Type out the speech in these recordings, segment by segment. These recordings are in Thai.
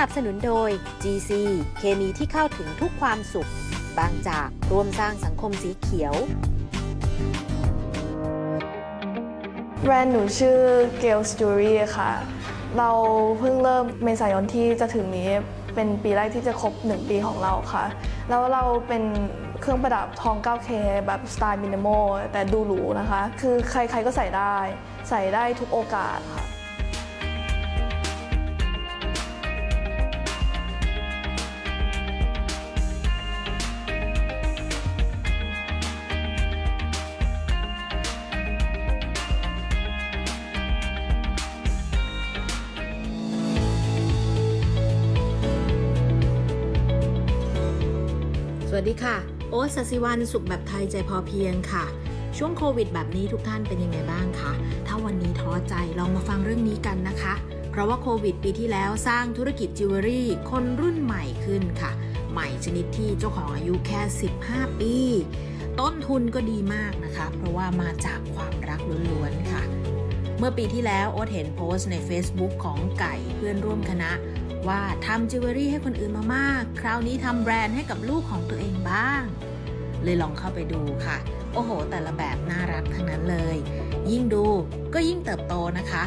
นับสนุนโดย GC เคมีที่เข้าถึงทุกความสุข บางจากร่วมสร้างสังคมสีเขียว แบรนด์หนูชื่อ Gales Jewelry ค่ะ เราเพิ่งเริ่มเมษายนที่จะถึงนี้เป็นปีแรกที่จะครบ 1 ปีของเราค่ะ แล้วเราเป็นเครื่องประดับทอง 9K แบบสไตล์มินิมอลแต่ดูหรูนะคะ คือใครๆก็ใส่ได้ ใส่ได้ทุกโอกาสค่ะ วัสดีค่ะ โอ๊ตสศิวันสุขแบบไทยใจพอเพียงค่ะ ช่วงโควิดแบบนี้ทุกท่านเป็นยังไงบ้างคะถ้าวันนี้ท้อใจลองมาฟังเรื่องนี้กันนะคะ เพราะว่าโควิดปีที่แล้วสร้างธุรกิจจิวเวลรี่คนรุ่นใหม่ขึ้นค่ะ ใหม่ชนิดที่เจ้าของอายุแค่ 15 ปี ต้นทุนก็ดีมากนะคะ เพราะว่ามาจากความรักล้วนๆค่ะ เมื่อปีที่แล้วโอ๊ตเห็นโพสต์ใน Facebook ของไก่เพื่อนร่วมคณะ ว่าทำจิวเวลรี่ให้คนอื่นมามาก คราวนี้ทำแบรนด์ให้กับลูกของตัวเองบ้าง เลยลองเข้าไปดูค่ะ โอ้โห แต่ละแบบน่ารักทั้งนั้นเลย ยิ่งดูก็ยิ่งเติบโตนะคะ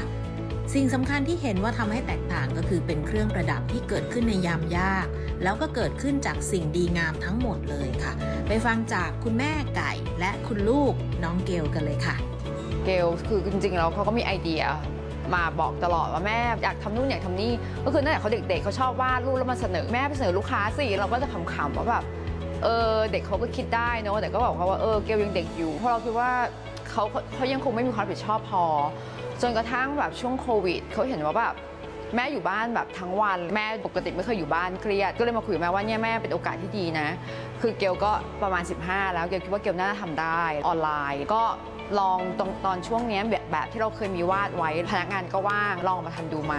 สิ่งสำคัญที่เห็นว่าทำให้แตกต่างก็คือเป็นเครื่องประดับที่เกิดขึ้นในยามยาก แล้วก็เกิดขึ้นจากสิ่งดีงามทั้งหมดเลยค่ะ ไปฟังจากคุณแม่ไก่และคุณลูกน้องเกลกันเลยค่ะ เกลคือจริงๆแล้วเขาก็มีไอเดีย มาบอกตลอดว่าแม่อยากทำนู่นอยากทำนี่ ก็คือตั้งแต่เขาเด็กๆเขาชอบวาดรูปแล้วมาเสนอแม่ไปเสนอลูกค้าสิเราก็จะขำๆว่าแบบเออเด็กเขาก็คิดได้เนอะแต่ก็บอกเขาว่าเออเกลยังเด็กอยู่ เพราะเราคิดว่าเขาเขายังคงไม่มีความรับผิดชอบพอ จนกระทั่งแบบช่วงโควิดเขาเห็นว่าแบบแม่อยู่บ้านแบบทั้งวัน แม่ปกติไม่เคยอยู่บ้านเครียด ก็เลยมาคุยกับแม่ว่าเนี่ยแม่เป็นโอกาสที่ดีนะ คือเกลก็ประมาณ 15 แล้วเกลคิดว่าเกลน่าจะทำได้ออนไลน์ ก็ ลองตรงตอนช่วงนี้แบบแบบที่เราเคยมีวาดไว้พนักงานก็ว่างลองมาทำดูไหม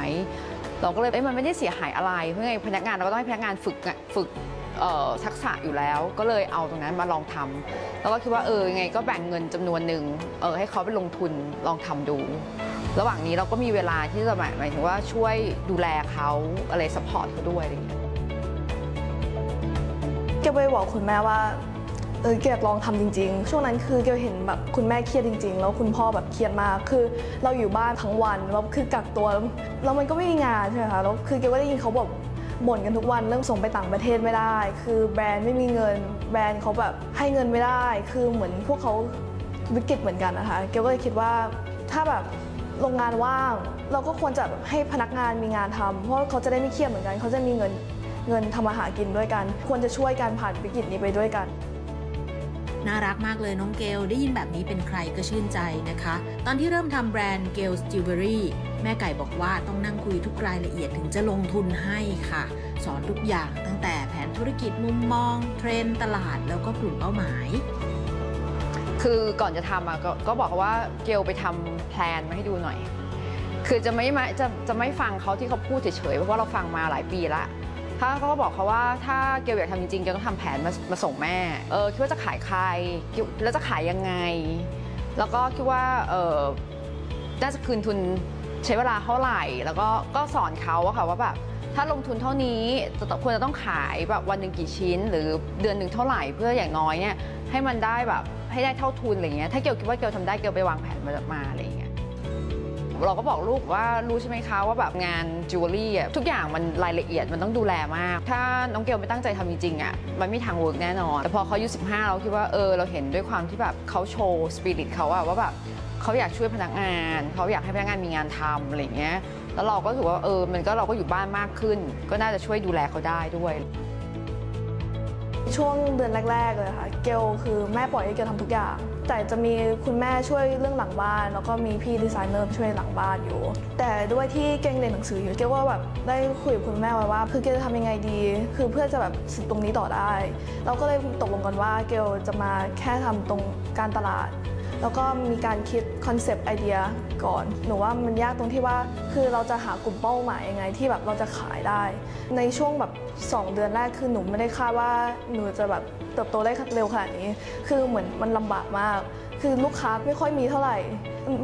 เราก็เลยเอ้ยมันไม่ได้เสียหายอะไรเพราะไงพนักงานเราก็ต้องให้พนักงานฝึกฝึกทักษะอยู่แล้วก็เลยเอาตรงนั้นมาลองทำแล้วก็คิดว่าเออยังไงก็แบ่งเงินจำนวนหนึ่งเออให้เขาไปลงทุนลองทำดู ระหว่างนี้เราก็มีเวลาที่จะหมายหมายถึงว่าช่วยดูแลเขาอะไรสปอร์ตเขาด้วยอะไรอย่างเงี้ยเกไปบอกคุณแม่ว่า เออเกลอยากลองทำจริง ๆ ช่วงนั้นคือเกลเห็นแบบคุณแม่เครียดจริง ๆ แล้วคุณพ่อแบบเครียดมากคือเราอยู่บ้านทั้งวันแล้วคือกักตัวแล้วมันก็ไม่มีงานใช่ไหมคะแล้วคือเกลก็ได้ยินเขาแบบบ่นกันทุกวันเรื่องส่งไปต่างประเทศไม่ได้ คือแบรนด์ไม่มีเงิน แบรนด์เขาแบบให้เงินไม่ได้ คือเหมือนพวกเขาวิกฤตเหมือนกันนะคะเกลก็เลยคิดว่าถ้าแบบโรงงานว่าง เราก็ควรจะให้พนักงานมีงานทำเพราะเขาจะได้ไม่เครียดเหมือนกัน เขาจะมีเงินเงินทำมาหากินด้วยกัน ควรจะช่วยกันผ่านวิกฤตนี้ไปด้วยกัน น่ารักมากเลยน้องเกลได้ยินแบบนี้เป็นใครก็ชื่นใจนะคะ ตอนที่เริ่มทำแบรนด์เกลส์จิวเวลรี่แม่ไก่บอกว่าต้องนั่งคุยทุกรายละเอียดถึงจะลงทุนให้ค่ะ สอนทุกอย่างตั้งแต่แผนธุรกิจมุมมอง เทรนตลาดแล้วก็กลุ่มเป้าหมาย คือก่อนจะทำอะกก็บอกว่าเกลไปทำแพลนมาให้ดูหน่อย คือจะไม่จะจะไม่ฟังเขาที่เขาพูดเฉยๆเพราะว่าเราฟังมาหลายปีละ ถ้าเขาก็บอกเขาว่าถ้าเกลอยากทำจริงๆเกลต้องทำแผนมามาส่งแม่ เออคิดว่าจะขายใครคิดแล้วจะขายยังไง แล้วก็คิดว่าเออน่าจะคืนทุนใช้เวลาเท่าไหร่ แล้วก็ก็สอนเขาอะค่ะว่าแบบถ้าลงทุนเท่านี้จะควรจะต้องขายแบบวันหนึ่งกี่ชิ้น หรือเดือนหนึ่งเท่าไหร่เพื่ออย่างน้อยเนี่ยให้มันได้แบบให้ได้เท่าทุนอะไรเงี้ยถ้าเกลคิดว่าเกลทำได้เกลไปวางแผนมามาอะไรเงี้ย เราก็บอกลูกว่ารู้ใช่ไหมคะว่าแบบงานจิวเวลรี่อะทุกอย่างมันรายละเอียดมันต้องดูแลมาก ถ้าน้องเกลไม่ตั้งใจทำจริงๆอะมันไม่ทางเวิร์กแน่นอน แต่พอเขาอายุ15 เราคิดว่าเออเราเห็นด้วยความที่แบบเขาโชว์สปิริตเขาอะว่าแบบเขาอยากช่วยพนักงาน เขาอยากให้พนักงานมีงานทำอะไรเงี้ยแล้วเราก็รู้สึกว่าเออมันก็เราก็อยู่บ้านมากขึ้น ก็น่าจะช่วยดูแลเขาได้ด้วยช่วงเดือนแรก ๆ เลยค่ะ เกลคือแม่ปล่อยให้เกลทำทุกอย่าง แต่จะมีคุณแม่ช่วยเรื่องหลังบ้าน แล้วก็มีพี่ดีไซเนอร์ช่วยหลังบ้านอยู่ แต่ด้วยที่เกลเรียนหนังสืออยู่เกลก็แบบได้คุยกับคุณแม่ไว้ว่า คือเกลจะทำยังไงดี คือเพื่อจะแบบสืบตรงนี้ต่อได้ เราก็เลยตกลงกันว่าเกลจะมาแค่ทำตรงการตลาดแล้วก็มีการคิดคอนเซปต์ไอเดียก่อน หนูว่ามันยากตรงที่ว่าคือเราจะหากลุ่มเป้าหมายยังไงที่แบบเราจะขายได้ ในช่วงแบบ 2 เดือนแรกคือหนูไม่ได้คาดว่าหนูจะแบบ เติบโตได้เร็วขนาดนี้ คือเหมือนมันลำบากมาก คือลูกค้าไม่ค่อยมีเท่าไหร่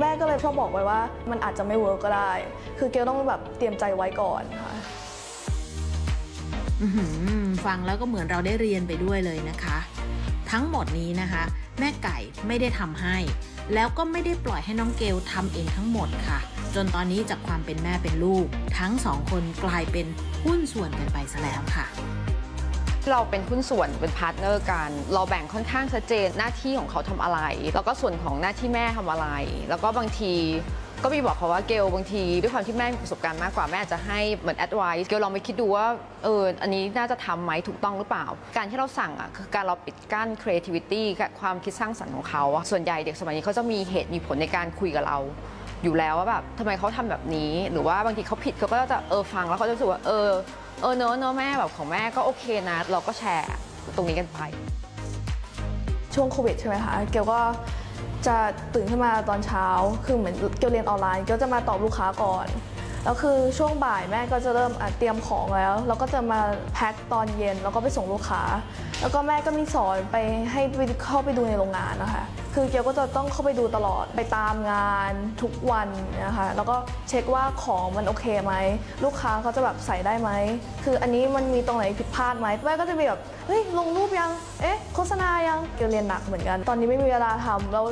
แม่ก็เลยชอบบอกไว้ว่า มันอาจจะไม่เวิร์กก็ได้ คือเกลต้องแบบเตรียมใจไว้ก่อนค่ะฟังแล้วก็เหมือนเราได้เรียนไปด้วยเลยนะคะ ทั้งหมดนี้นะคะ แม่ไก่ไม่ได้ทำให้ แล้วก็ไม่ได้ปล่อยให้น้องเกลทำเองทั้งหมดค่ะ จนตอนนี้จากความเป็นแม่เป็นลูก ทั้งสองคนกลายเป็นหุ้นส่วนกันไปซะแล้วค่ะ เราเป็นหุ้นส่วนเป็นพาร์ทเนอร์กัน เราแบ่งค่อนข้างชัดเจนหน้าที่ของเขาทำอะไร แล้วก็ส่วนของหน้าที่แม่ทำอะไร แล้วก็บางทีก็มีบอกเขาว่าเกลบางทีด้วยความที่แม่มีประสบการณ์มากกว่าแม่อาจจะให้เหมือน advice เกลลองไปคิดดูว่าเอออันนี้น่าจะทำไหมถูกต้องหรือเปล่า การที่เราสั่งอะคือการเราปิดกั้น creativity กับความคิดสร้างสรรค์ของเขาส่วนใหญ่เด็กสมัยนี้เขาจะมีเหตุมีผลในการคุยกับเรา อยู่แล้วว่าแบบทำไมเขาทำแบบนี้ หรือว่าบางทีเขาผิดเขาก็จะเออฟังแล้วเขาจะรู้สึกว่าเออ เออเนอะเนอะแม่แบบของแม่ก็โอเคนะ เราก็แชร์ตรงนี้กันไป ช่วงโควิดใช่ไหมคะเกลก็จะตื่นขึ้นมาตอนเช้า คือเหมือนเกลเรียนออนไลน์เกลจะมาตอบลูกค้าก่อน แล้วคือช่วงบ่ายแม่ก็จะเริ่มเตรียมของแล้วแล้วก็จะมาแพ็คตอนเย็นแล้วก็ไปส่งลูกค้า แล้วก็แม่ก็มีสอนไปให้เข้าไปดูในโรงงานนะคะ คือเกลก็จะต้องเข้าไปดูตลอดไปตามงานทุกวันนะคะแล้วก็เช็คว่าของมันโอเคไหมลูกค้าเขาจะแบบใส่ได้ไหมคืออันนี้มันมีตรงไหนผิดพลาดไหมแม่ก็จะมีแบบเฮ้ยลงรูปยังเอ๊ะ ฆษณายังเกลเรียนหนักเหมือนกัน ตอนนี้ไม่มีเวลาทำแล้ว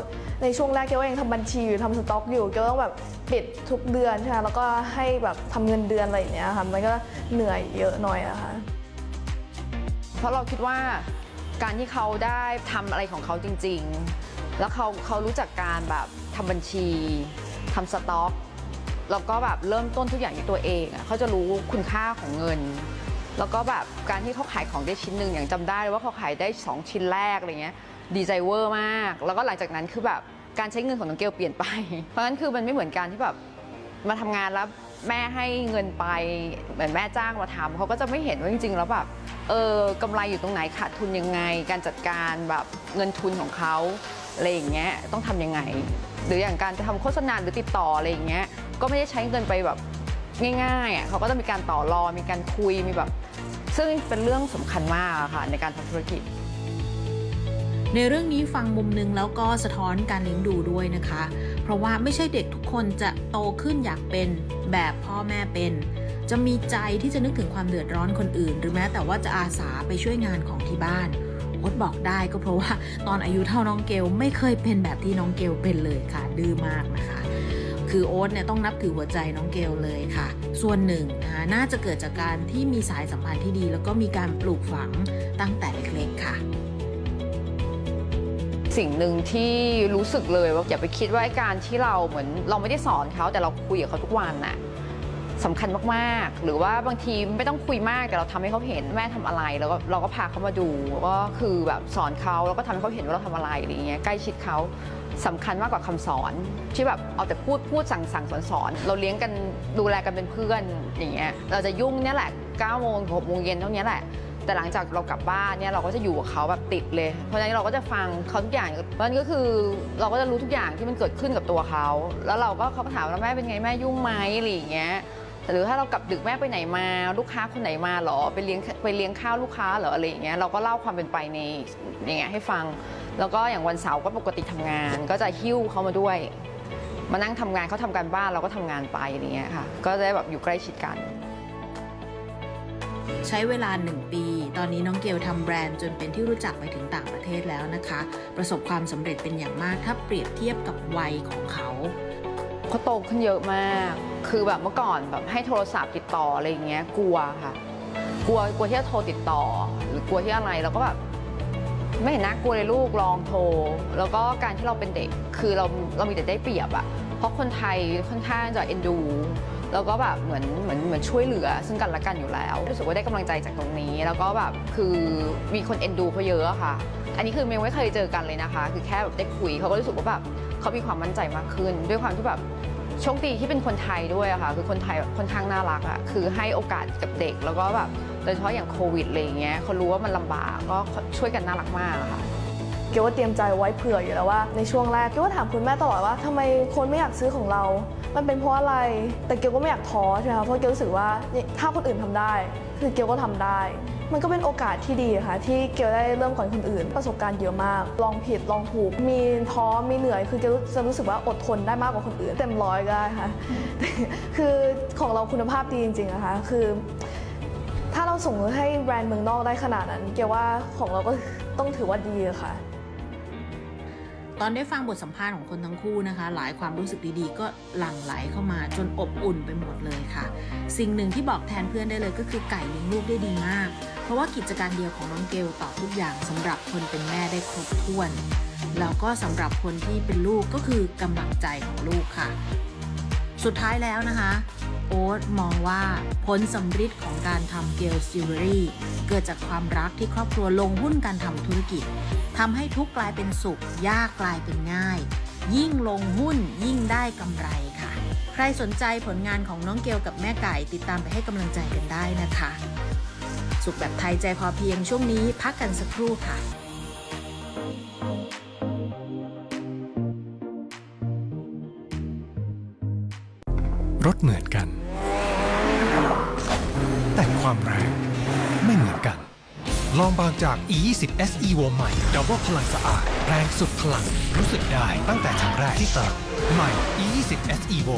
ในช่วงแรกเกลก็ยังทำบัญชีอยู่ทำสต็อกอยู่เกลต้องแบบปิดทุกเดือนใช่ไหมแล้วก็ให้แบบทำเงินเดือนอะไรอย่างเงี้ยค่ะมันก็เหนื่อยเยอะหน่อยอะคะเพราะเราคิดว่าการที่เขาได้ทำอะไรของเขาจริง ๆ แล้วเขาเขารู้จักการแบบทำบัญชีทำสต็อกแล้วก็แบบเริ่มต้นทุกอย่างในตัวเองอะเขาจะรู้คุณค่าของเงิน แล้วก็แบบการที่เขาขายของได้ชิ้นหนึ่งอย่างจำได้เลยว่าเขาขายได้ 2 ชิ้นแรกอะไรเงี้ยดีใจเวอร์มาก แล้วก็หลังจากนั้นคือแบบการใช้เงินของน้องเกลเปลี่ยนไป เพราะฉะนั้นคือมันไม่เหมือนการที่แบบมาทำงานแล้วแม่ให้เงินไปเหมือนแม่จ้างมาทำเขาก็จะไม่เห็นว่าจริง ๆ แล้วแบบเออกำไรอยู่ตรงไหนขาดทุนยังไง การจัดการแบบเงินทุนของเขาอะไรอย่างเงี้ยต้องทำยังไง หรืออย่างการจะทำโฆษณาหรือติดต่ออะไรอย่างเงี้ยก็ไม่ได้ใช้เงินไปแบบ ง่ายๆอะเขาก็จะมีการต่อรองมีการคุยมีแบบ ซึ่งเป็นเรื่องสำคัญมากอะค่ะในการทำธุรกิจ ในเรื่องนี้ฟังมุมหนึงแล้วก็สะท้อนการเลี้ยงดูด้วยนะคะ เพราะว่าไม่ใช่เด็กทุกคนจะโตขึ้นอยากเป็นแบบพ่อแม่เป็น จะมีใจที่จะนึกถึงความเดือดร้อนคนอื่น หรือแม้แต่ว่าจะอาสาไปช่วยงานของที่บ้านโอ๊ตบอกได้ก็เพราะว่าตอนอายุเท่าน้องเกลไม่เคยเป็นแบบที่น้องเกลเป็นเลยค่ะดื้อมากนะคะ คือโอ๊ตเนี่ยต้องนับถือหัวใจน้องเกลเลยค่ะ ส่วนหนึ่งนะคะน่าจะเกิดจากการที่มีสายสัมพันธ์ที่ดี แล้วก็มีการปลูกฝังตั้งแต่เล็กๆค่ะสิ่งหนึ่งที่รู้สึกเลยว่าอย่าไปคิดว่าการที่เราเหมือนเราไม่ได้สอนเขาแต่เราคุยกับเขาทุกวันน่ะสำคัญมาก ๆ หรือว่าบางทีไม่ต้องคุยมากแต่เราทำให้เขาเห็นแม่ทำอะไร แล้วก็เราก็พาเขามาดูก็คือแบบสอนเขาแล้วก็ทำให้เขาเห็นว่าเราทำอะไรอะไรอย่างเงี้ยใกล้ชิดเขา สำคัญมากกว่าคำสอน ที่แบบเอาแต่พูดพูดสั่งสั่งสอนสอนเราเลี้ยงกันดูแลกันเป็นเพื่อนอย่างเงี้ยเราจะยุ่งเนี่ยแหละ9โมงถึง6โมงเย็นเท่านี้แหละ แต่หลังจากเรากลับบ้านเนี่ยเราก็จะอยู่กับเขาแบบติดเลย เพราะฉะนั้นเราก็จะฟังเขาทุกอย่างมันก็คือเราก็จะรู้ทุกอย่างที่มันเกิดขึ้นกับตัวเขา แล้วเราก็เขาก็ถามว่าแม่เป็นไงแม่ยุ่งไหมอะไรอย่างเงี้ยหรือถ้าเรากลับดึกแม่ไปไหนมา ลูกค้าคนไหนมาเหรอไปเลี้ยงไปเลี้ยงข้าวลูกค้าเหรออะไรอย่างเงี้ยเราก็เล่าความเป็นไปในอย่างเงี้ยให้ฟัง แล้วก็อย่างวันเสาร์ก็ปกติทำงาน ก็จะหิ้วเขามาด้วย มานั่งทำงานเขาทำการบ้านเราก็ทำงานไปอย่างเงี้ยค่ะ ก็จะได้แบบอยู่ใกล้ชิดกัน ใช้เวลา 1 ปี ตอนนี้น้องเกลทำแบรนด์จนเป็นที่รู้จักไปถึงต่างประเทศแล้วนะคะ ประสบความสำเร็จเป็นอย่างมากถ้าเปรียบเทียบกับวัยของเขาเขาโตขึ้นเยอะมาก คือแบบเมื่อก่อนแบบให้โทรศัพท์ติดต่ออะไรอย่างเงี้ยกลัวค่ะ กลัวกลัวที่จะโทรติดต่อ หรือกลัวที่อะไรแล้วก็แบบ ไม่เห็นน่ากลัวเลยลูกลองโทร แล้วก็การที่เราเป็นเด็กคือเราเรามีแต่ได้เปรียบอะเพราะคนไทยค่อนข้างจะเอ็นดู แล้วก็แบบเหมือนเหมือนเหมือนช่วยเหลือ ซึ่งกันและกันอยู่แล้วรู้สึกว่าได้กำลังใจจากตรงนี้ แล้วก็แบบคือมีคนเอ็นดูเขาเยอะค่ะ อันนี้คือเมลไม่เคยเจอกันเลยนะคะ คือแค่แบบได้คุยเขาก็รู้สึกว่าแบบเขามีความมั่นใจมากขึ้น ด้วยความที่แบบโชคดีที่เป็นคนไทยด้วยอะค่ะ คือคนไทยแบบค่อนข้างน่ารักอะคือให้โอกาสกับเด็กแล้วก็แบบ ดยเฉพาะอย่างโควิดอะไรอย่างเงี้ยเขารู้ว่ามันลำบากก็ช่วยกันน่ารักมากอะค่ะเกลว่าเตรียมใจไว้เผื่ออยู่แล้วว่าในช่วงแรกเกลก็ถามคุณแม่ตลอดว่าทำไมคนไม่อยากซื้อของเรา มันเป็นเพราะอะไร แต่เกลก็ไม่อยากท้อใช่ไหมคะเพราะเกลรู้สึกว่าถ้าคนอื่นทำได้ คือเกลก็ทำได้ มันก็เป็นโอกาสที่ดีค่ะที่เกลได้เริ่มก่อนคนอื่น ประสบการณ์เยอะมาก ลองผิดลองถูก มีท้อมีเหนื่อย คือเกลจะรู้สึกว่าอดทนได้มากกว่าคนอื่น เต็มร้อยก็ได้ค่ะ คือของเราคุณภาพดีจริงๆนะคะคือ ถ้าเราส่งให้แบรนด์เมืองนอกได้ขนาดนั้น เกลว่าของเราก็ต้องถือว่าดีค่ะ ตอนได้ฟังบทสัมภาษณ์ของคนทั้งคู่นะคะ หลายความรู้สึกดีๆ ก็หลั่งไหลเข้ามาจนอบอุ่นไปหมดเลยค่ะ สิ่งหนึ่งที่บอกแทนเพื่อนได้เลยก็คือไก่เลี้ยงลูกได้ดีมาก เพราะว่ากิจการเดียวของน้องเกลตอบทุกอย่างสำหรับคนเป็นแม่ได้ครบถ้วนแล้วก็สำหรับคนที่เป็นลูกก็คือกำลังใจของลูกค่ะ สุดท้ายแล้วนะคะ โอ๊ตมองว่าผลสำฤทธิ์ของการทำเกลซิลเวอรี่เกิดจากความรักที่ครอบครัวลงหุ้นการทำธุรกิจทำให้ทุกกลายเป็นสุข ยากกลายเป็นง่าย ยิ่งลงหุ้นยิ่งได้กำไรค่ะ ใครสนใจผลงานของน้องเกลกับแม่ไก่ติดตามไปให้กำลังใจกันได้นะคะ สุขแบบไทยใจพอเพียงช่วงนี้พักกันสักครู่ค่ะรถเหมือนกัน แต่ความแรงไม่เหมือนกัน ลองบางจาก E20 S Evo ใหม่ดับเบิลพลังสะอาด แรงสุดพลัง รู้สึกได้ตั้งแต่ครั้งแรกที่เตรัสใหม่ E20 S Evo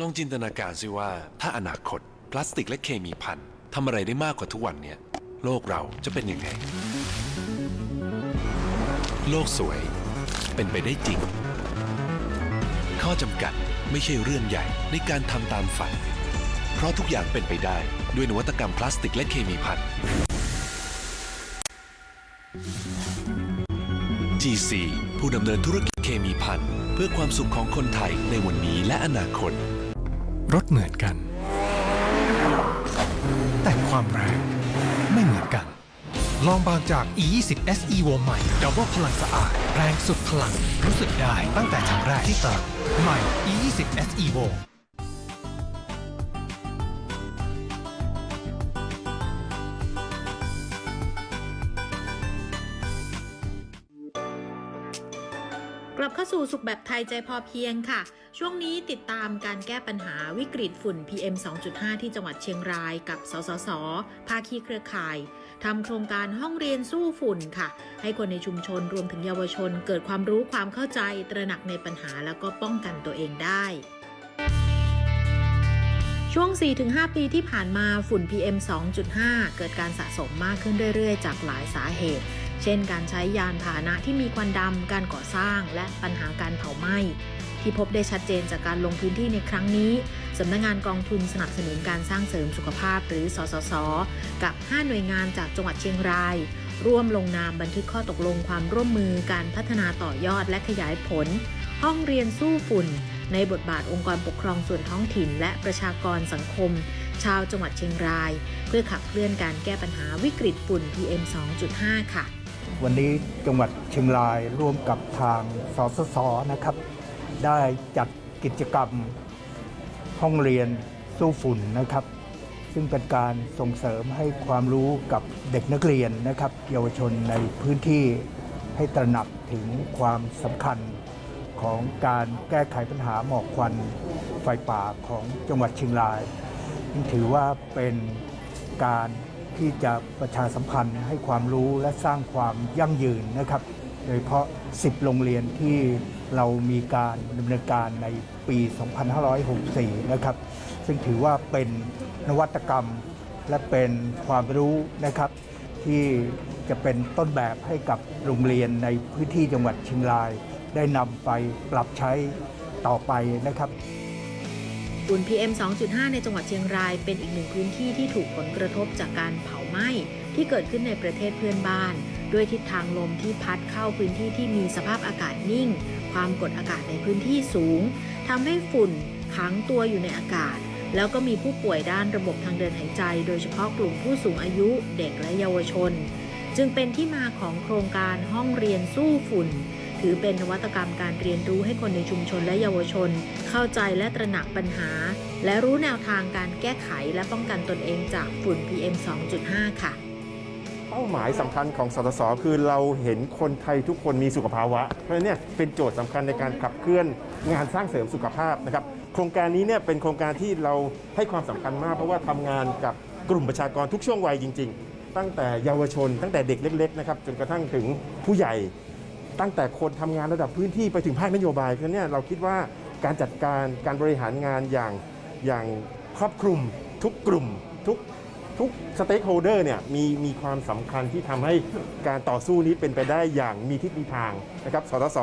ลองจินตนาการสิว่า ถ้าอนาคต พลาสติกและเคมีพันทำอะไรได้มากกว่าทุกวันเนี่ย โลกเราจะเป็นยังไง โลกสวยเป็นไปได้จริง ข้อจำกัดไม่ใช่เรื่องใหญ่ในการทำตามฝัน เพราะทุกอย่างเป็นไปได้ด้วยนวัตกรรมพลาสติกและเคมีพัน GC ผู้ดำเนินธุรกิจเคมีพันเพื่อความสุขของคนไทยในวันนี้และอนาคต รถเหมือนกัน แต่ความแรงไม่เหมือนกัน ลองบางจาก E20 S Evo ใหม่ดับเบิลพลังสะอาด แรงสุดพลัง รู้สึกได้ตั้งแต่ครั้งแรกที่ตรัสใหม่ E20 S Evo เข้าสู่สุขแบบไทยใจพอเพียงค่ะ ช่วงนี้ติดตามการแก้ปัญหาวิกฤตฝุ่น PM 2.5 ที่จังหวัดเชียงรายกับ สสส ภาคีเครือข่ายทำโครงการห้องเรียนสู้ฝุ่นค่ะ ให้คนในชุมชนรวมถึงเยาวชน เกิดความรู้ความเข้าใจตระหนักในปัญหาแล้วก็ป้องกันตัวเองได้ช่วง 4-5 ปีที่ผ่านมาฝุ่น PM 2.5 เกิดการสะสมมากขึ้นเรื่อย ๆ จากหลายสาเหตุ เช่นการใช้ยานพาหนะที่มีควันดำ การก่อสร้าง และปัญหาการเผาไหม้ ที่พบได้ชัดเจนจากการลงพื้นที่ในครั้งนี้สำนักงงานกองทุนสนับสนุนการสร้างเสริมสุขภาพหรือสสส กับ 5 หน่วยงานจากจังหวัดเชียงราย ร่วมลงนามบันทึกข้อตกลงความร่วมมือการพัฒนาต่อยอดและขยายผล ห้องเรียนสู้ฝุ่น ในบทบาทองค์กรปกครองส่วนท้องถิ่น และประชากรสังคม ชาวจังหวัดเชียงราย เพื่อขับเคลื่อนการแก้ปัญหาวิกฤตฝุ่น PM 2.5 ค่ะ วันนี้จังหวัดเชียงรายร่วมกับทางสสสนะครับ ได้จัดกิจกรรมห้องเรียนสู้ฝุ่นนะครับ ซึ่งเป็นการส่งเสริมให้ความรู้กับเด็กนักเรียนนะครับ เยาวชนในพื้นที่ให้ตระหนักถึงความสำคัญของการแก้ไขปัญหาหมอกควันไฟป่าของจังหวัดเชียงราย ถือว่าเป็นการ ที่จะประชาสัมพันธ์ให้ความรู้และสร้างความยั่งยืนนะครับ โดยเฉพาะ 10 โรงเรียนที่เรามีการดำเนินการในปี 2564 นะครับ ซึ่งถือว่าเป็นนวัตกรรมและเป็นความรู้นะครับ ที่จะเป็นต้นแบบให้กับโรงเรียนในพื้นที่จังหวัดเชียงราย ได้นำไปปรับใช้ต่อไปนะครับ ฝุ่น PM 2.5 ในจังหวัดเชียงรายเป็นอีกหนึ่งพื้นที่ที่ถูกผลกระทบจากการเผาไหม้ที่เกิดขึ้นในประเทศเพื่อนบ้าน ด้วยทิศทางลมที่พัดเข้าพื้นที่ที่มีสภาพอากาศนิ่ง ความกดอากาศในพื้นที่สูงทำให้ฝุ่นขังตัวอยู่ในอากาศ แล้วก็มีผู้ป่วยด้านระบบทางเดินหายใจ โดยเฉพาะกลุ่มผู้สูงอายุเด็กและเยาวชน จึงเป็นที่มาของโครงการห้องเรียนสู้ฝุ่น ถือเป็นนวัตกรรมการเรียนรู้ให้คนในชุมชนและเยาวชน เข้าใจและตระหนักปัญหา และรู้แนวทางการแก้ไขและป้องกันตนเองจากฝุ่น PM 2.5 ค่ะ เป้าหมายสำคัญของสตสคือเราเห็นคนไทยทุกคนมีสุขภาวะ เพราะฉะนั้นเนี่ยเป็นโจทย์สำคัญในการขับเคลื่อนงานสร้างเสริมสุขภาพนะครับโครงการนี้เนี่ยเป็นโครงการที่เราให้ความสำคัญมาก เพราะว่าทำงานกับกลุ่มประชากรทุกช่วงวัยจริง ๆ ตั้งแต่เยาวชน ตั้งแต่เด็กเล็กๆนะครับจนกระทั่งถึงผู้ใหญ่ ตั้งแต่คนทำงานระดับพื้นที่ไปถึงภาคนโยบายเพราะฉะนั้นเนี่ยเราคิดว่าการจัดการการบริหารงานอย่างอย่างครอบคลุมทุกกลุ่มทุกทุกสเต็กโฮเดอร์เนี่ยมีมีความสำคัญที่ทำให้การต่อสู้นี้เป็นไปได้อย่างมีทิศมีทางนะครับสสส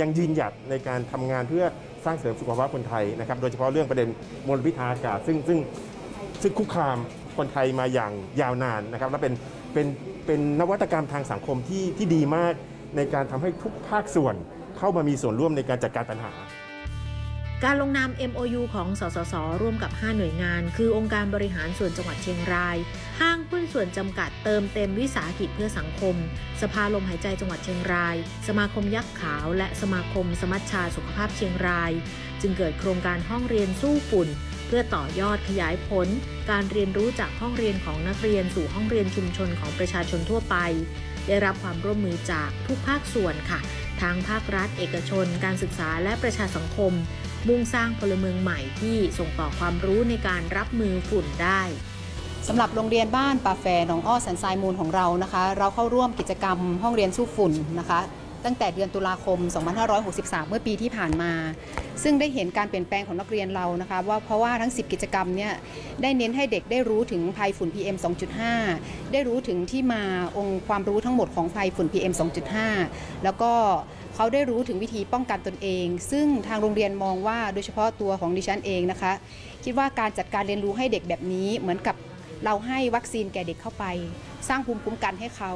ยังยืนหยัดในการทำงานเพื่อสร้างเสริมสุขภาพคนไทยนะครับโดยเฉพาะเรื่องประเด็นมลพิษทางอากาศซึ่งซึ่งซึ่งคุกคามคนไทยมาอย่างยาวนานนะครับและเป็นเป็นเป็นนวัตกรรมทางสังคมที่ที่ดีมาก ในการทำให้ทุกภาคส่วนเข้ามามีส่วนร่วมในการจัดการปัญหา การลงนาม MOU ของ สสส ร่วมกับ 5 หน่วยงาน คือองค์การบริหารส่วนจังหวัดเชียงราย ห้างหุ้นส่วนจำกัดเติมเต็มวิสาหกิจเพื่อสังคม สภาลมหายใจจังหวัดเชียงราย สมาคมยักษ์ขาว และสมาคมสมัชชาสุขภาพเชียงราย จึงเกิดโครงการห้องเรียนสู้ฝุ่น เพื่อต่อยอดขยายผล การเรียนรู้จากห้องเรียนของนักเรียนสู่ห้องเรียนชุมชนของประชาชนทั่วไป ได้รับความร่วมมือจากทุกภาคส่วนค่ะ ทั้งภาครัฐ เอกชน การศึกษาและประชาสังคม มุ่งสร้างพลเมืองใหม่ที่ส่งต่อความรู้ในการรับมือฝุ่นได้สำหรับโรงเรียนบ้านป่าแฝหนองอ้อสันทรายมูลของเรานะคะ เราเข้าร่วมกิจกรรมห้องเรียนสู้ฝุ่นนะคะ ตั้งแต่เดือนตุลาคม 2563 เมื่อปีที่ผ่านมา ซึ่งได้เห็นการเปลี่ยนแปลงของนักเรียนเรานะคะว่าเพราะว่าทั้ง 10 กิจกรรมเนี่ยได้เน้นให้เด็กได้รู้ถึงภัยฝุ่น PM 2.5 ได้รู้ถึงที่มาองค์ความรู้ทั้งหมดของภัยฝุ่น PM 2.5 แล้วก็เขาได้รู้ถึงวิธีป้องกันตนเอง ซึ่งทางโรงเรียนมองว่าโดยเฉพาะตัวของดิฉันเองนะคะ คิดว่าการจัดการเรียนรู้ให้เด็กแบบนี้เหมือนกับเราให้วัคซีนแก่เด็กเข้าไป สร้างภูมิคุ้มกันให้เขา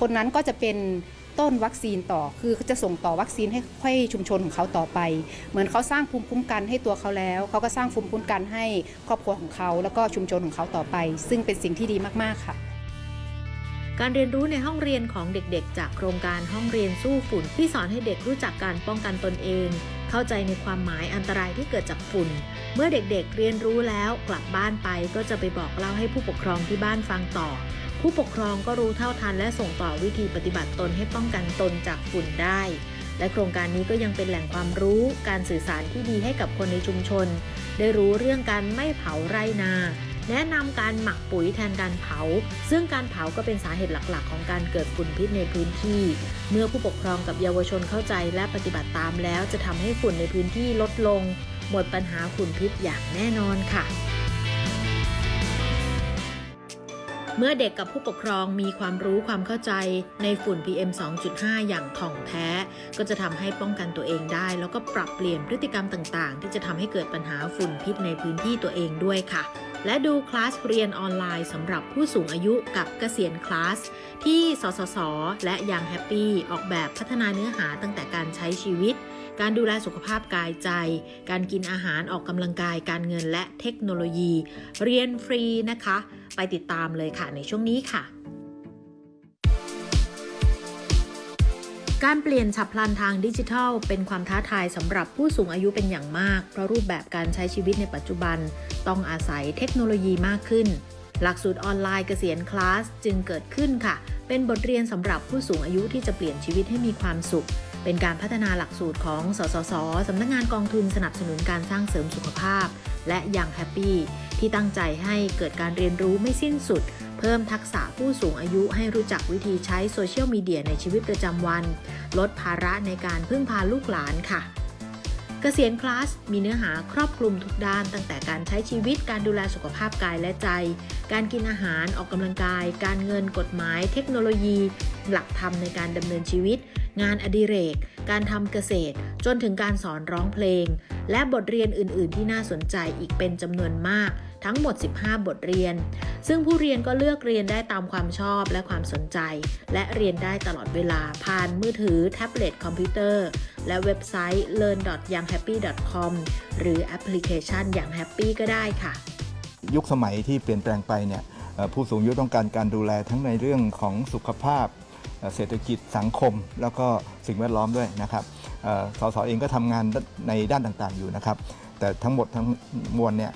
คนนั้นก็จะเป็น ต้นวัคซีนต่อ คือจะส่งต่อวัคซีนให้ให้ชุมชนของเขาต่อไป เหมือนเขาสร้างภูมิคุ้มกันให้ตัวเขาแล้ว เขาก็สร้างภูมิคุ้มกันให้ครอบครัวของเขา แล้วก็ชุมชนของเขาต่อไป ซึ่งเป็นสิ่งที่ดีมากๆค่ะการเรียนรู้ในห้องเรียนของเด็กๆ จากโครงการห้องเรียนสู้ฝุ่น ที่สอนให้เด็กรู้จักการป้องกันตนเอง เข้าใจในความหมายอันตรายที่เกิดจากฝุ่น เมื่อเด็กๆเรียนรู้แล้วกลับบ้านไปก็จะไปบอกเล่าให้ผู้ปกครองที่บ้านฟังต่อ ผู้ปกครองก็รู้เท่าทันและส่งต่อวิธีปฏิบัติตนให้ป้องกันตนจากฝุ่นได้ และโครงการนี้ก็ยังเป็นแหล่งความรู้การสื่อสารที่ดีให้กับคนในชุมชน ได้รู้เรื่องการไม่เผาไรนา แนะนำการหมักปุ๋ยแทนการเผา ซึ่งการเผาก็เป็นสาเหตุหลักๆ ของการเกิดฝุ่นพิษในพื้นที่ เมื่อผู้ปกครองกับเยาวชนเข้าใจและปฏิบัติตามแล้ว จะทำให้ฝุ่นในพื้นที่ลดลง หมดปัญหาฝุ่นพิษอย่างแน่นอนค่ะ เมื่อเด็กกับผู้ปกครองมีความรู้ความเข้าใจในฝุ่น PM 2.5 อย่างถ่องแท้ ก็จะทำให้ป้องกันตัวเองได้ แล้วก็ปรับเปลี่ยนพฤติกรรมต่าง ๆ ที่จะทำให้เกิดปัญหาฝุ่นพิษในพื้นที่ตัวเองด้วยค่ะ และดูคลาสเรียนออนไลน์สำหรับผู้สูงอายุกับเกษียณคลาส ที่สสส และยังแฮปปี้ออกแบบพัฒนาเนื้อหาตั้งแต่การใช้ชีวิต การดูแลสุขภาพกายใจ การกินอาหารออกกำลังกาย การเงินและเทคโนโลยี เรียนฟรีนะคะ ไปติดตามเลยค่ะในช่วงนี้ค่ะการเปลี่ยนฉับพลันทางดิจิทัล เป็นความท้าทายสำหรับผู้สูงอายุเป็นอย่างมาก เพราะรูปแบบการใช้ชีวิตในปัจจุบัน ต้องอาศัยเทคโนโลยีมากขึ้น หลักสูตรออนไลน์เกษียณคลาสจึงเกิดขึ้นค่ะ เป็นบทเรียนสำหรับผู้สูงอายุที่จะเปลี่ยนชีวิตให้มีความสุข เป็นการพัฒนาหลักสูตรของ สสส สำนักงงานกองทุนสนับสนุนการสร้างเสริมสุขภาพ และยังแฮปปี้ที่ตั้งใจให้เกิดการเรียนรู้ไม่สิ้นสุด เพิ่มทักษะผู้สูงอายุให้รู้จักวิธีใช้โซเชียลมีเดียในชีวิตประจำวัน ลดภาระในการพึ่งพาลูกหลานค่ะเกษียณคลาสมีเนื้อหาครอบคลุมทุกด้านตั้งแต่การใช้ชีวิตการดูแลสุขภาพกายและใจ การกินอาหารออกกำลังกาย การเงินกฎหมาย เทคโนโลยี หลักธรรมในการดำเนินชีวิต งานอดิเรก การทำเกษตร จนถึงการสอนร้องเพลง และบทเรียนอื่น ๆ ที่น่าสนใจอีกเป็นจำนวนมาก ทั้งหมด 15 บทเรียน ซึ่งผู้เรียนก็เลือกเรียนได้ตามความชอบและความสนใจ และเรียนได้ตลอดเวลาผ่านมือถือแท็บเล็ตคอมพิวเตอร์ และเว็บไซต์ learn.yanghappy.com หรือแอปพลิเคชันอย่าง Happy ก็ได้ค่ะ ยุคสมัยที่เปลี่ยนแปลงไปเนี่ยผู้สูงอายุต้องการการดูแลทั้งในเรื่องของสุขภาพ เศรษฐกิจสังคม แล้วก็สิ่งแวดล้อมด้วยนะครับสสเองก็ทำงานในด้านต่างๆอยู่นะครับ แต่ทั้งหมดทั้งมวลเนี่ย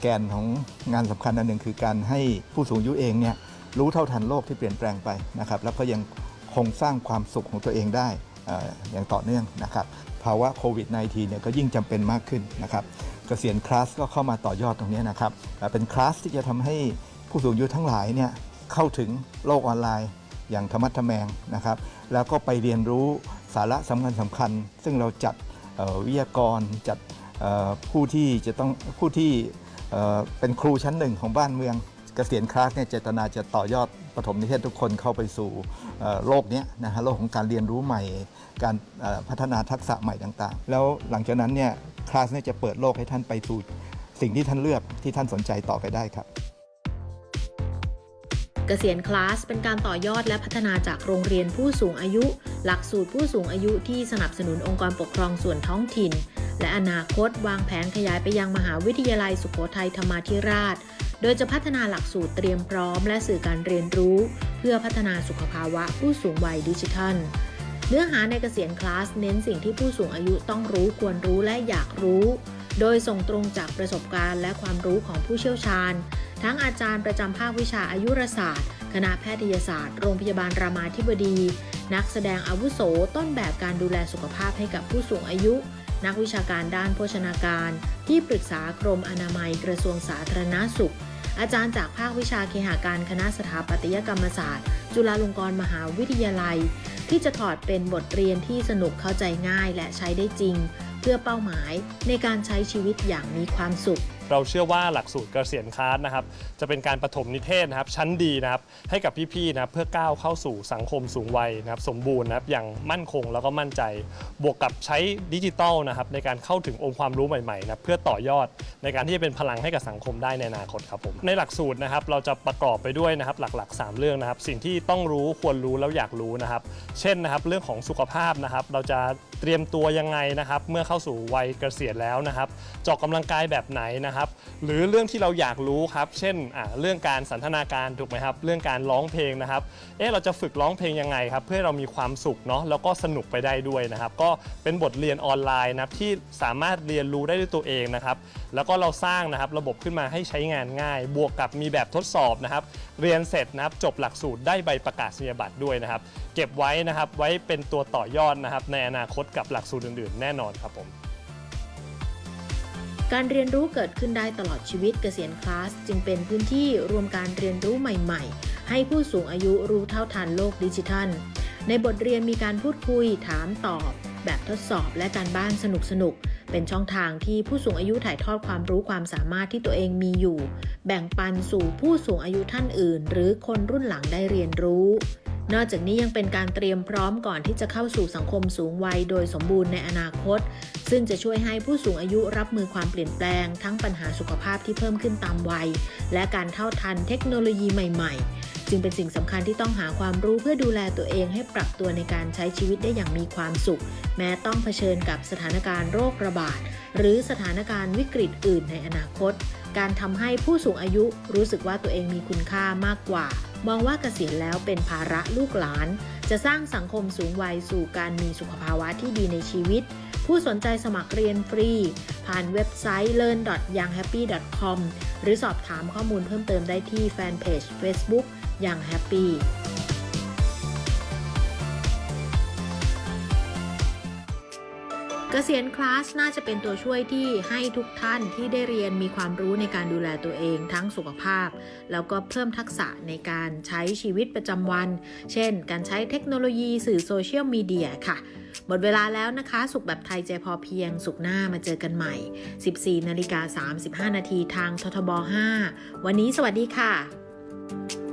แกนของงานสำคัญอันหนึ่งคือการให้ผู้สูงอายุเองเนี่ยรู้เท่าทันโลกที่เปลี่ยนแปลงไปนะครับ แล้วก็ยังคงสร้างความสุขของตัวเองได้อย่างต่อเนื่องนะครับภาวะโควิด -19 เนี่ยก็ยิ่งจำเป็นมากขึ้นนะครับเกษียณคลาสก็เข้ามาต่อยอดตรงนี้นะครับเอ่อเป็นคลาสที่จะทำให้ผู้สูงอายุทั้งหลายเนี่ยเข้าถึงโลกออนไลน์ อย่างธรรมัดทแมงนะครับ แล้วก็ไปเรียนรู้สาระสำคัญสำคัญ ซึ่งเราจัดวิทยากรจัดผู้ที่จะต้องผู้ที่เป็นครูชั้นหนึ่งของบ้านเมืองเกษียณคลาสเนี่ยเจตนาจะต่อยอดปฐมนิเทศทุกคนเข้าไปสู่โลกเนี้ยนะฮะโลกของการเรียนรู้ใหม่ การพัฒนาทักษะใหม่ต่างๆ แล้วหลังจากนั้นเนี่ยคลาสเนี่ยจะเปิดโลกให้ท่านไปสู่สิ่งที่ท่านเลือกที่ท่านสนใจต่อไปได้ครับ เกษียณคลาสเป็นการต่อยอดและพัฒนาจากโรงเรียนผู้สูงอายุ หลักสูตรผู้สูงอายุที่สนับสนุนองค์กรปกครองส่วนท้องถิ่น และอนาคตวางแผนขยายไปยังมหาวิทยาลัยสุโขทัยธรรมาธิราช โดยจะพัฒนาหลักสูตรเตรียมพร้อม และสื่อการเรียนรู้ เพื่อพัฒนาสุขภาวะผู้สูงวัยดิจิทัล เนื้อหาในเกษียณคลาสเน้นสิ่งที่ผู้สูงอายุต้องรู้ควรรู้และอยากรู้ โดยส่งตรงจากประสบการณ์และความรู้ของผู้เชี่ยวชาญ ทั้งอาจารย์ประจำภาควิชาอายุรศาสตร์ คณะแพทยศาสตร์ โรงพยาบาลรามาธิบดี นักแสดงอาวุโสต้นแบบการดูแลสุขภาพให้กับผู้สูงอายุ นักวิชาการด้านโภชนาการ ที่ปรึกษากรมอนามัยกระทรวงสาธารณาสุข อาจารย์จากภาควิชาเคหาการคณะสถาปัตยกรรมศาสตร์ จุฬาลงกรณ์มหาวิทยาลัย ที่จะถอดเป็นบทเรียนที่สนุกเข้าใจง่ายและใช้ได้จริง พื่อเป้าหมายในการใช้ชีวิตอย่างมีความสุข เราเชื่อว่าหลักสูตรเกษียณคลาสนะครับ จะเป็นการปฐมนิเทศนะครับ ชั้นดีนะครับ ให้กับพี่ๆนะครับเพื่อก้าวเข้าสู่สังคมสูงวัยนะครับ สมบูรณ์นะครับอย่างมั่นคงแล้วก็มั่นใจ บวกกับใช้ดิจิทัลนะครับในการเข้าถึงองค์ความรู้ใหม่ๆนะเพื่อต่อยอดในการที่จะเป็นพลังให้กับสังคมได้ในอนาคตครับผมในหลักสูตรนะครับเราจะประกอบไปด้วยนะครับหลักๆ 3 เรื่องนะครับ สิ่งที่ต้องรู้ควรรู้แล้วอยากรู้นะครับ เช่นนะครับเรื่องของสุขภาพนะครับ เราจะเตรียมตัวยังไงนะครับ เมื่อเข้าสู่วัยเกษียณแล้วนะครับจะออกกำลังกายแบบไหนนะครับหรือเรื่องที่เราอยากรู้ครับ เช่นเรื่องการสันทนาการถูกไหมครับ เรื่องการร้องเพลงนะครับ เอ๊ะเราจะฝึกร้องเพลงยังไงครับ เพื่อเรามีความสุขเนาะแล้วก็สนุกไปได้ด้วยนะครับ ก็เป็นบทเรียนออนไลน์นะครับที่สามารถเรียนรู้ได้ด้วยตัวเองนะครับ แล้วก็เราสร้างนะครับระบบขึ้นมาให้ใช้งานง่าย บวกกับมีแบบทดสอบนะครับ เรียนเสร็จนะครับจบหลักสูตรได้ใบประกาศนียบัตรด้วยนะครับ เก็บไว้นะครับไว้เป็นตัวต่อยอดนะครับในอนาคตกับหลักสูตรอื่นๆ แน่นอนครับผม การเรียนรู้เกิดขึ้นได้ตลอดชีวิตเกษียณคลาส จึงเป็นพื้นที่รวมการเรียนรู้ใหม่ๆ ให้ผู้สูงอายุรู้เท่าทันโลกดิจิทัล ในบทเรียนมีการพูดคุยถามตอบ แบบทดสอบและการบ้านสนุกๆเป็นช่องทางที่ผู้สูงอายุถ่ายทอดความรู้ความสามารถที่ตัวเองมีอยู่ แบ่งปันสู่ผู้สูงอายุท่านอื่น หรือคนรุ่นหลังได้เรียนรู้ นอกจากนี้ยังเป็นการเตรียมพร้อมก่อนที่จะเข้าสู่สังคมสูงวัยโดยสมบูรณ์ในอนาคต ซึ่งจะช่วยให้ผู้สูงอายุรับมือความเปลี่ยนแปลง ทั้งปัญหาสุขภาพที่เพิ่มขึ้นตามวัย และการเท่าทันเทคโนโลยีใหม่ ๆ จึงเป็นสิ่งสำคัญที่ต้องหาความรู้เพื่อดูแลตัวเองให้ปรับตัวในการใช้ชีวิตได้อย่างมีความสุข แม้ต้องเผชิญกับสถานการณ์โรคระบาด หรือสถานการณ์วิกฤตอื่นในอนาคต การทำให้ผู้สูงอายุรู้สึกว่าตัวเองมีคุณค่ามากกว่า มองว่าเกษียณแล้วเป็นภาระลูกหลาน จะสร้างสังคมสูงวัยสู่การมีสุขภาวะที่ดีในชีวิต ผู้สนใจสมัครเรียนฟรี ผ่านเว็บไซต์ learn.younghappy.com หรือสอบถามข้อมูลเพิ่มเติมได้ที่แฟนเพจ Facebook Young Happy ษียณคลาสน่าจะเป็นตัวช่วยที่ให้ทุกท่านที่ได้เรียนมีความรู้ในการดูแลตัวเองทั้งสุขภาพ แล้วก็เพิ่มทักษะในการใช้ชีวิตประจำวัน เช่น การใช้เทคโนโลยีสื่อโซเชียลมีเดียค่ะ หมดเวลาแล้วนะคะ สุขแบบไทยใจพอเพียง สุขหน้ามาเจอกันใหม่ 14นาฬิกา35 นาทีทางททบ 5 วันนี้สวัสดีค่ะ